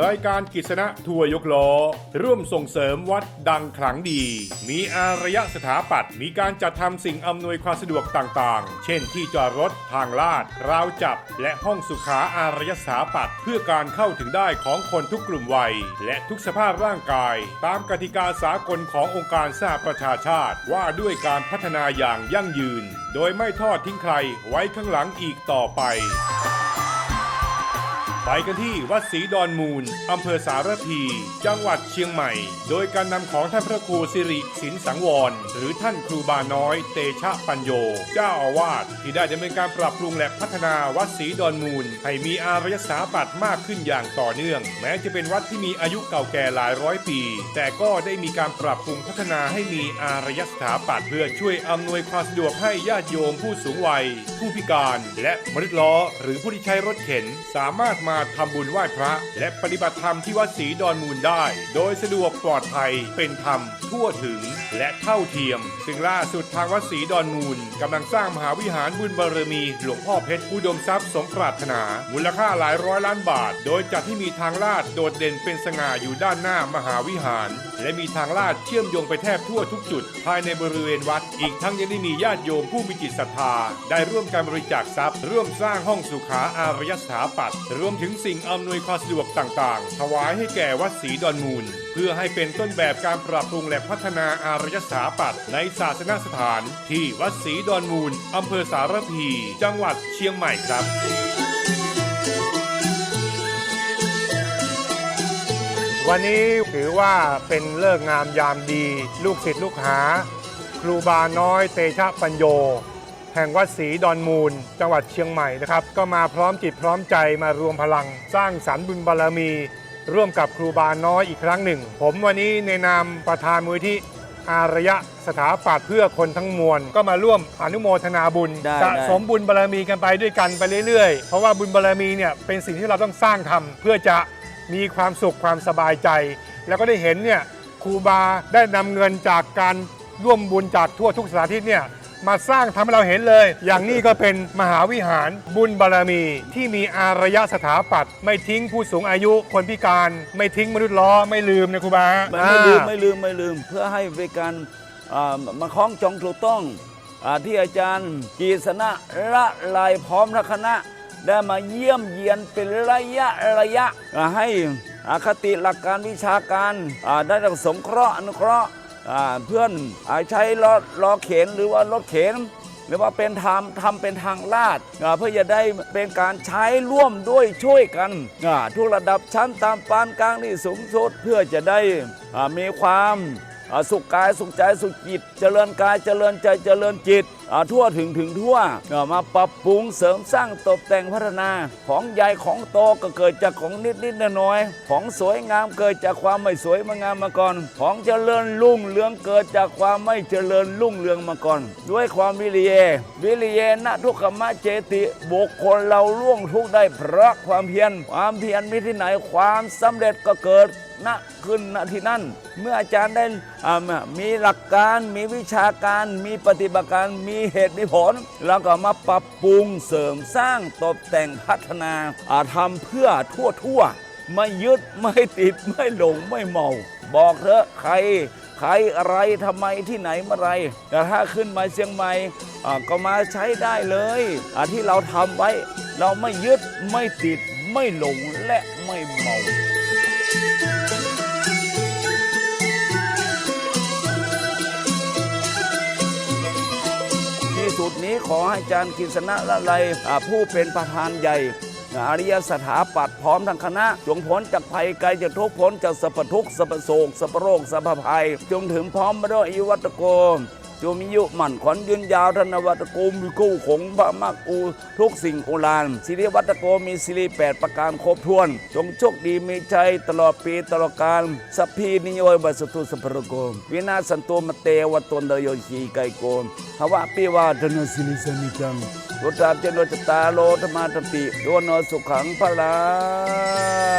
รายการกิษณะทัวยกล้อ ร่วมส่งเสริมวัดดังขลังดี มีอารยสถาปัตย์มีการจัดทำสิ่งอำนวยความสะดวกต่างๆ เช่นที่จอดรถทางลาด ราวจับ และห้องสุขาอารยสถาปัตย์เพื่อการเข้าถึงได้ของคนทุกกลุ่มวัย และทุกสภาพร่างกาย ตามกติกาสากลขององค์การสหประชาชาติว่าด้วยการพัฒนาอย่างยั่งยืน โดยไม่ทอดทิ้งใครไว้ข้างหลังอีกต่อไป ไปกันที่วัดศรีดอนมูล อำเภอสารพี จังหวัดเชียงใหม่ โดยการนำของท่านพระครูสิริสินสังวร หรือท่านครูบาน้อย เตชะปัญโย เจ้าอาวาสที่ได้ดำเนินการปรับปรุงและพัฒนาวัดศรีดอนมูล ให้มีอารยสถาปัตย์มากขึ้นอย่างต่อเนื่อง แม้จะเป็นวัดที่มีอายุเก่าแก่หลายร้อยปี แต่ก็ได้มีการปรับปรุงพัฒนาให้มีอารยสถาปัตย์เพื่อช่วยอำนวยความสะดวกให้ญาติโยมผู้สูงวัย ผู้พิการ และมนุษย์ล้อหรือผู้ที่ใช้รถเข็นสามารถมาาทำบุญไหว้พระ และปฏิบัติธรรมที่วัดศรีดอนมูลได้ โดยสะดวกปลอดภัยเป็นธรรม ทั่วถึงและเท่าเทียม ซึ่งล่าสุดทางวัดศรีดอนมูลกำลังสร้างมหาวิหารบุญบารมี หลวงพ่อเพชรอุดมทรัพย์สมปรารถนา มูลค่าหลายร้อยล้านบาท โดยจัดที่มีทางลาดโดดเด่นเป็นสง่าอยู่ด้านหน้ามหาวิหาร และมีทางลาดเชื่อมโยงไปแทบทั่วทุกจุด ภายในบริเวณวัด อีกทั้งยังได้มีญาติโยมผู้มีจิตศรัทธา ได้ร่วมการบริจาคทรัพย์ ร่วมสร้างห้องสุขาอารยสถาปัตย์รวมถึงสิ่งอำนวยความสะดวกต่างๆ ถวายให้แก่วัดศรีดอนมูล เพื่อให้เป็นต้นแบบการปรับปรุงและพัฒนาอารยสถาปัตย์ในศาสนสถาน ที่วัดศรีดอนมูลอำเภอสารพี จังหวัดเชียงใหม่ครับ วันนี้ถือว่าเป็นเลิกษ์งามยามดี ลูกศิษย์ลูกหา ครูบาน้อยเตชะปัญโย แห่งวัดศรีดอนมูล จังหวัดเชียงใหม่นะครับ ก็มาพร้อมจิตพร้อมใจมารวมพลัง สร้างสรรค์บุญบารมี ร่วมกับครูบาน้อยอีกครั้งหนึ่ง ผมวันนี้ในนามประธานมูลที่อารยะสถาปัตย์เพื่อคนทั้งมวล ก็มาร่วมอนุโมทนาบุญได้สะได้สมบุญบารมีกันไปด้วยกันไปเรื่อยๆ เพราะว่าบุญบารมีเนี่ยเป็นสิ่งที่เราต้องสร้างทำเพื่อจะ มีความสุขความสบายใจ แล้วก็ได้เห็นเนี่ยครูบาได้นำเงินจากการร่วมบุญจากทั่วทุกสถานที่เนี่ยมาสร้างทำให้เราเห็นเลย อย่างนี้ก็เป็นมหาวิหารบุญบารมี ที่มีอารยสถาปัตย์ไม่ทิ้งผู้สูงอายุคนพิการ ไม่ทิ้งมนุษย์ล้อไม่ลืมนะครูบาไม่ไม่ลืมอ่าไม่ลืมไม่ลืม เพื่อให้เป็นการอ่ามาคล้องจองถูกต้องอาที่อาจารย์กีสนะละลายพร้อมทั้งคณะ ได้มาเยี่ยมเยียนเป็นระยะระยะให้อคติหลักการวิชาการได้รับสงเคราะห์อนุเคราะห์เพื่อนอใช้รถล้อเข็นหรือว่ารถเข็นหรือว่าเป็นทำทำเป็นทางลาดเพื่อจะได้เป็นการใช้ร่วมด้วยช่วยกันทุกระดับชั้นตามปานกลางนี่สูงสุดเพื่อจะได้มีความสุขกายสุขใจสุขจิต เจริญกายเจริญใจเจริญจิต ทั่วถึงถึงทั่วมาปรับปรุงเสริมสร้างตกแต่งพัฒนา ของใหญ่ของโตก็เกิดจากของนิดนิดน้อยๆของสวยงามเกิดจากความไม่สวยมางามมาก่อน ของเจริญรุ่งเรืองเกิดจากความไม่เจริญรุ่งเรืองมาก่อน ด้วยความวิริยวิริยนะทุกขมะเจติบุคคลเราล่วงทุกได้เพราะความเพียรความเพียรมีที่ไหนความสำเร็จก็เกิดณขึ้นณที่นั่น เมื่ออาจารย์ได้มีหลักการมีวิชาการมีปฏิบัติการมีเหตุมีผล แล้วก็มาปรับปรุงเสริมสร้างตกแต่งพัฒนาอาทำเพื่อทั่วทั่วๆไม่ยึดไม่ติดไม่หลงไม่เมา บอกเถอะใครใครอะไรทำไมที่ไหนเมื่อไรแต่ถ้าขึ้นมาเชียงใหม่ก็มาใช้ได้เลยที่เราทำไว้ เราไม่ยึดไม่ติดไม่หลงและไม่เมา สุดนี้ขอให้อาจารย์กิษณะละไลายผู้เป็นประธานใหญ่อริยสถาปัตย์พร้อมทั้งคณะ จงพ้นจากภัยไกลจากทุกพ้นจากสัพทุกสัพโศกสัพโรคสัพพภัย จงถึงพร้อมมาด้วยอายุวัตโก จงมีอายุหมั่นขวัญยืนยาวธนวัตโกมีกู้ขงพระมากอูทุกสิ่งโอฬารสิริวัตโกมีสิริแปดประการครบถ้วนจงโชคดีมีใจตลอดปีตลอดกาลสัพพีนิโยบัสตุสัพพะโกวินาศสันโตมเตวตนเดโยชีไกโกภวะปิวาทนสิริสนิจังรุตราเจโนจตาโลธรรมาตติโยโนสุขังพลา